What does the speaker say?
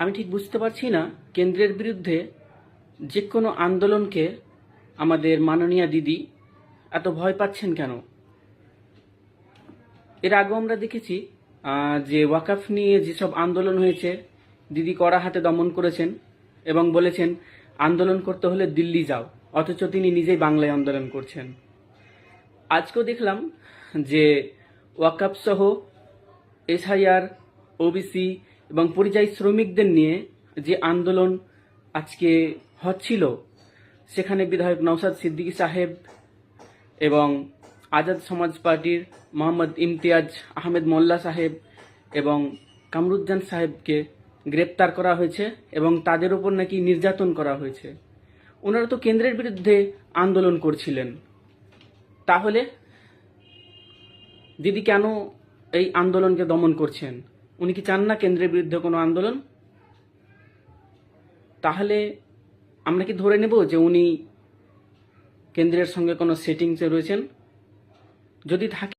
আমি ঠিক বুঝতে পারছি না, কেন্দ্রের বিরুদ্ধে যে কোনো আন্দোলনকে আমাদের মাননীয় দিদি এত ভয় পাচ্ছেন কেন? এর আগেও আমরা দেখেছি যে ওয়াকাফ নিয়ে যেসব আন্দোলন হয়েছে, দিদি কড়া হাতে দমন করেছেন এবং বলেছেন, আন্দোলন করতে হলে দিল্লি যাও, অথচ তিনি নিজেই বাংলায় আন্দোলন করছেন। আজকেও দেখলাম যে ওয়াকাপ সহ এসআইআর, ওবিসি এবং পরিযায়ী শ্রমিকদের নিয়ে যে আন্দোলন আজকে হচ্ছিল, সেখানে বিধায়ক নওসাদ সিদ্দিকী সাহেব এবং আজাদ সমাজ পার্টির মোহাম্মদ ইমতিয়াজ আহমেদ মোল্লা সাহেব এবং কামরুজ্জান সাহেবকে গ্রেপ্তার করা হয়েছে এবং তাদের উপর নাকি নির্যাতন করা হয়েছে। ওনারা তো কেন্দ্রের বিরুদ্ধে আন্দোলন করছিলেন। তাহলে দিদি কেন এই আন্দোলনকে দমন করছেন? উনি কি চান না কেন্দ্রের বিরুদ্ধে কোনো আন্দোলন? তাহলে আমরা কি ধরে নেব যে উনি কেন্দ্রের সঙ্গে কোনো সেটিংসে রয়েছেন? যদি থাকে